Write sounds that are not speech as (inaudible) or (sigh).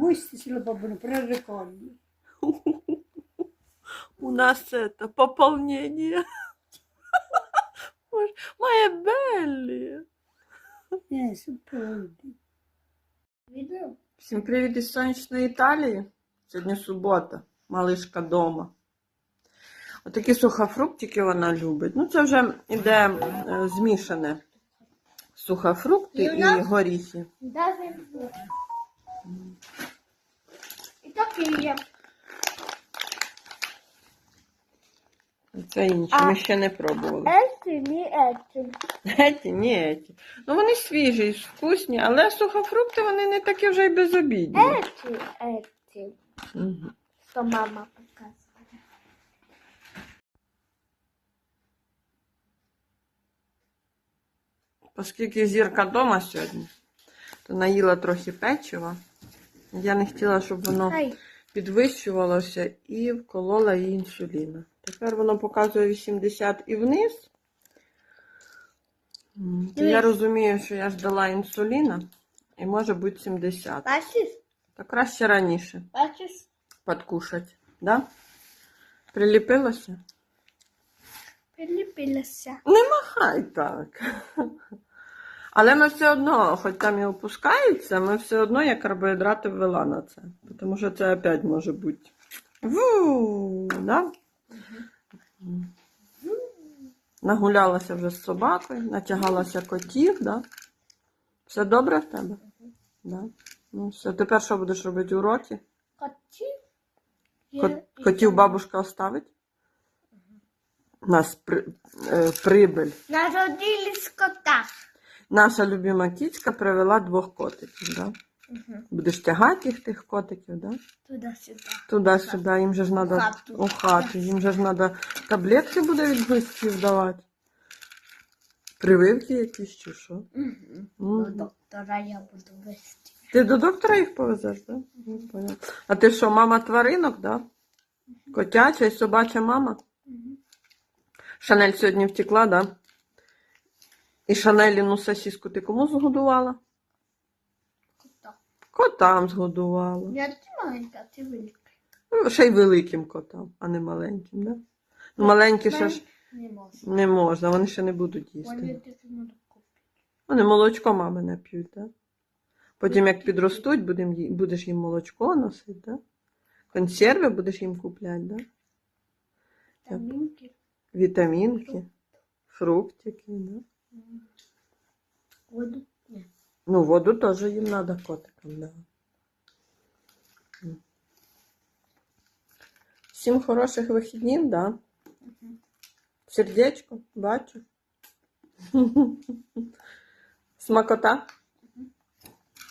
Questi se lo proprio prericogli. У нас это пополнение. Моя Беллі. Всім привіт із сонячної Італії. Сьогодні субота, малишка дома. Отакі сухофруктики вона любить. Ну, це вже іде е, змішане. Сухофрукти і горіхи. І такі. Це інші, ми ще не пробували. Еці, не еці. Еті, ні, еті. Ну вони свіжі, вкусні, але сухофрукти вони не такі вже й безобідні. Еці. Мгм. Що мама показує. Оскільки зірка вдома сьогодні, то наїла трохи печива. Я не хотіла, щоб воно підвищувалося і вколола їй інсуліна. Тепер воно показує 80 і вниз. То я розумію, що я ж дала інсуліна і може бути 70. бачиш? То краще раніше Бачиш? подкушати. Да? Приліпилося? Приліпилася. Не махай так. (laughs) Але ми все одно, хоч там і опускається, ми все одно я карбоїдрати ввела на це. Тому що це опять може бути. Ву, да? Нагулялася вже з собакою, натягалася котів, да? Все добре в тебе? Да? Ну, все. Тепер що будеш робити уроки? Коті. Кот, котів бабушка оставить? У нас при, е, прибиль. Народились кота. Наша любима кіцька привела двох котиків, да? Будеш тягати їх тих котиків, да? Туди-сюди. Туди-сюди, їм же ж треба у хату, їм же ж треба таблетки буде від гостів давати. Прививки якісь чи що? Угу. До доктора я буду вести. Ти до доктора їх повезеш, так? Да? Ну. А ти що, мама тваринок, да? Котяча і собача мама? Шанель сьогодні втекла, да? І Шанеліну сосиску ти кому згодувала? Кота. Котам згодувала. Я ти маленька, ти велика. Ну, ще й великим котам, а не маленьким, да? Ну, маленькі ще ж Не можна. не можна, вони ще не будуть їсти. Вони молочко мами не п'ють, да? Потім, як підростуть, будем, ї- будеш їм молочко носити, да? Консерви будеш їм купляти, да? Тамінки. Вітамінки, фруктики, да? Воду. Ні. Ну, воду теж їм треба котикам, да. Всем Всім хороших вихіднів, да. Сердечко, бачу. (laughs) Смакота.